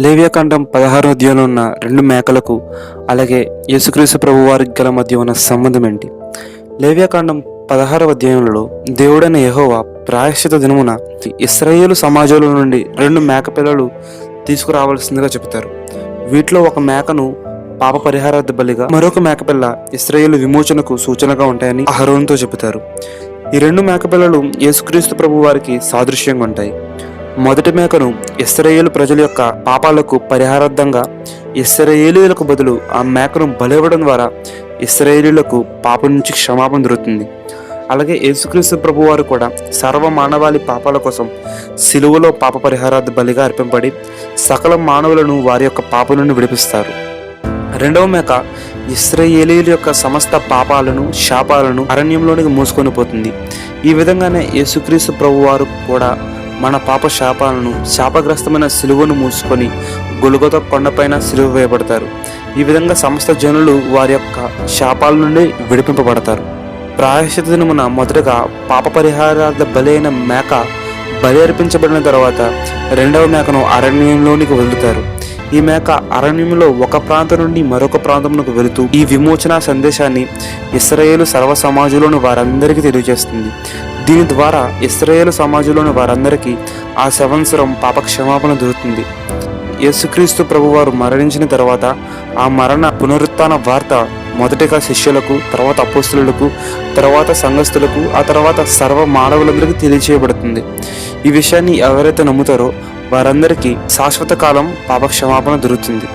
లేవ్యకాండం పదహారు అధ్యాయంలో ఉన్న రెండు మేకలకు అలాగే యేసుక్రీస్తు ప్రభు వారికి గల మధ్య ఉన్న సంబంధం ఏంటి లేవ్యకాండం పదహారవ అధ్యాయంలో దేవుడైన యెహోవా ప్రాయశ్చిత దినమున ఇస్రాయేలు సమాజంలో నుండి రెండు మేక పిల్లలు తీసుకురావాల్సిందిగా చెబుతారు. వీటిలో ఒక మేకను పాప పరిహారార్థ బలిగా మరొక మేకపిల్ల ఇస్రాయేలు విమోచనకు సూచనగా ఉంటాయని అహరోన్తో చెబుతారు. ఈ రెండు మేకపిల్లలు యేసుక్రీస్తు ప్రభు వారికి సాదృశ్యంగా ఉంటాయి. మొదటి మేకను ఇస్రయేలు ప్రజల యొక్క పాపాలకు పరిహారార్థంగా ఇస్రయేలీలకు బదులు ఆ మేకను బలివ్వడం ద్వారా ఇస్రయేలీలకు పాపం నుంచి క్షమాపణ దొరుకుతుంది. అలాగే యేసుక్రీస్తు ప్రభు వారు కూడా సర్వ మానవాళి పాపాల కోసం సిలువలో పాప పరిహారార్థ బలిగా అర్పింపబడి సకల మానవులను వారి యొక్క పాపలను నుండి విడిపిస్తారు. రెండవ మేక ఇస్రాయేలీల యొక్క సమస్త పాపాలను శాపాలను అరణ్యంలోనికి మూసుకొని పోతుంది. ఈ విధంగానే యేసుక్రీస్తు ప్రభు వారు కూడా మన పాప శాపాలను శాపగ్రస్తమైన సిలువను మూసుకొని గొలుగొత కొండపైన సిలువ వేయబడతారు. ఈ విధంగా సమస్త జనులు వారి యొక్క శాపాల నుండి విడిపింపబడతారు. ప్రాయశ్చిత దినమున మొదటగా పాప పరిహారార్థ బలైన మేక బలి అర్పించబడిన తర్వాత రెండవ మేకను అరణ్యంలోనికి వదులుతారు. ఈ మేక అరణ్యంలో ఒక ప్రాంతం నుండి మరొక ప్రాంతంలోకి వెళుతూ ఈ విమోచన సందేశాన్ని ఇస్రాయేలు సర్వ సమాజంలోని వారందరికీ తెలియజేస్తుంది. దీని ద్వారా ఇస్రాయేల్ సమాజంలోని వారందరికీ ఆ సంవత్సరం పాప క్షమాపణ దొరుకుతుంది. యేసుక్రీస్తు ప్రభువారు మరణించిన తర్వాత ఆ మరణ పునరుత్న వార్త మొదటిగా శిష్యులకు తర్వాత అపోస్తులకు తర్వాత సంఘస్థులకు ఆ తర్వాత సర్వ మానవులందరికీ తెలియచేయబడుతుంది. ఈ విషయాన్ని ఎవరైతే నమ్ముతారో వారందరికీ శాశ్వత కాలం పాప క్షమాపణ దొరుకుతుంది.